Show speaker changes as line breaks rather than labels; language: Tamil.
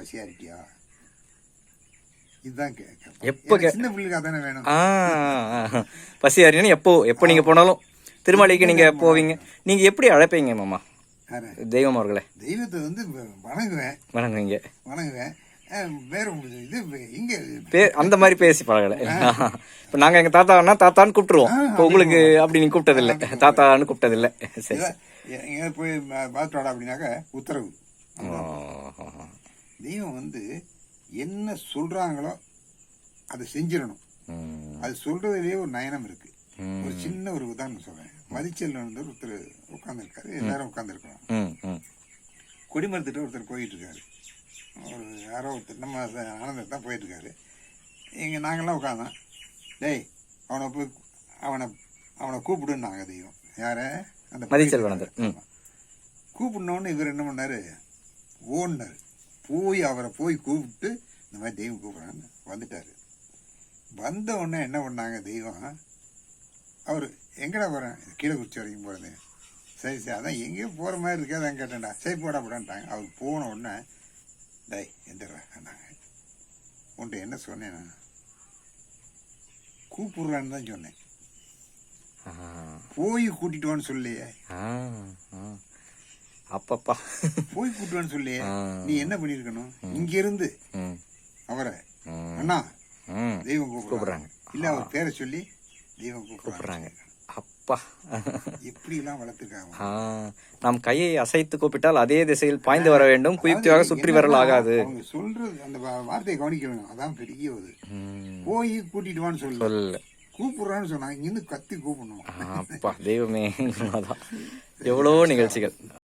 பசியா இருக்கியா இதுதான்
எப்ப
சின்ன பிள்ளைக்கு அதானே வேணும்.
ஆ பசி அறியணும் எப்போ எப்போ நீங்க போனாலும் திருமலைக்கு நீங்க போவீங்க. நீங்க எப்படி அழைப்பீங்க மாமா? தெய்வம் அவர்களே.
தெய்வத்தை வந்து வணங்குவேன்.
வணங்குவீங்க.
வணங்குவேன். வேற இது இங்க
பே அந்த மாதிரி பேசி பழகல. இப்போ நாங்க எங்க தாத்தான்னா தாத்தான்னு கூப்பிட்டுருவோம். இப்போ உங்களுக்கு அப்படி நீங்க கூப்பிட்டதில்ல. தாத்தான்னு கூப்பிட்டதில்ல. சரி
பார்த்துட்டு வாடா அப்படின்னாக்க உத்தரவு. தெய்வம் வந்து என்ன சொல்றாங்களோ அதை செஞ்சிடணும். அது சொல்றதுலயே ஒரு நயனம் இருக்கு. ஒரு சின்ன ஒரு உதாரணம் சொல்றேன். மதிச்செல்வன் வந்து ஒருத்தர் உட்காந்துருக்காரு எல்லாரும் உட்காந்துருக்கோம்
ம், ம்.
கொடிமரத்திட்ட ஒருத்தர் போயிட்டு இருக்காரு ஒரு யாரோ ஒருத்தர் நம்ம ஆனந்தர் தான் போயிட்டு இருக்காரு இங்கே நாங்கள்லாம் உட்காந்தோம் டேய் அவனை போய் அவனை அவனை கூப்பிடுன்னாங்க தெய்வம். யார? அந்த
மதிச்செல்வனந்தர்.
கூப்பிடணுன்னு இவர் என்ன பண்ணாரு? ஓடினார். போய் அவரை போய் கூப்பிட்டு இந்த மாதிரி தெய்வம் கூப்பிட்றான்னு வந்துட்டாரு. வந்த உடனே என்ன பண்ணாங்க தெய்வம் அவர் எங்கடா போகிறேன் கீழே குச்சி வரைக்கும் போகிறது சரி சரி அதான் எங்கேயோ போகிற மாதிரி இருக்கே அதான் கேட்டேன்டா. சரி போடா போடான்ட்டாங்க. அவர் போன உடனே டேய் எந்திரா நாங்க உன்ட்ட என்ன சொன்னேன் நான்? கூப்பிடுறான்னு தான் சொன்னேன். போய் கூட்டிட்டு வான்னு சொல்லியே.
அப்பப்பா.
போய் கூட்டிட்டு வான்னு சொல்லியே
ஆ.
நீ என்ன பண்ணியிருக்கணும்? இங்கிருந்து
ம்,
அவரை. அண்ணா. தெய்வம் கூப்பிடுறாங்க. இல்ல அவர் பேரை சொல்லி தெய்வம் கூப்பிடுறாங்க.
அப்பா.
எப்படி எல்லாம் வளர்த்துருக்காங்க
நாம் கையை அசைத்து கூப்பிட்டால் அதே திசையில் பாய்ந்து வர வேண்டும். குயுக்தியாக சுற்றி வரல் ஆகாது
அவங்க சொல்றது அந்த வார்த்தையை கவனிக்க வேணும். அதான் பெரிய ஒரு போய் கூட்டிட்டு வான்னு சொல்லு.
சொல்லு.
கூப்பிடுறான்னு சொன்னாங்க இங்கிருந்து கத்தி கூப்பிடணும்.
அப்பா. தெய்வமே. அதான் எவ்வளோ நிகழ்ச்சிகள்.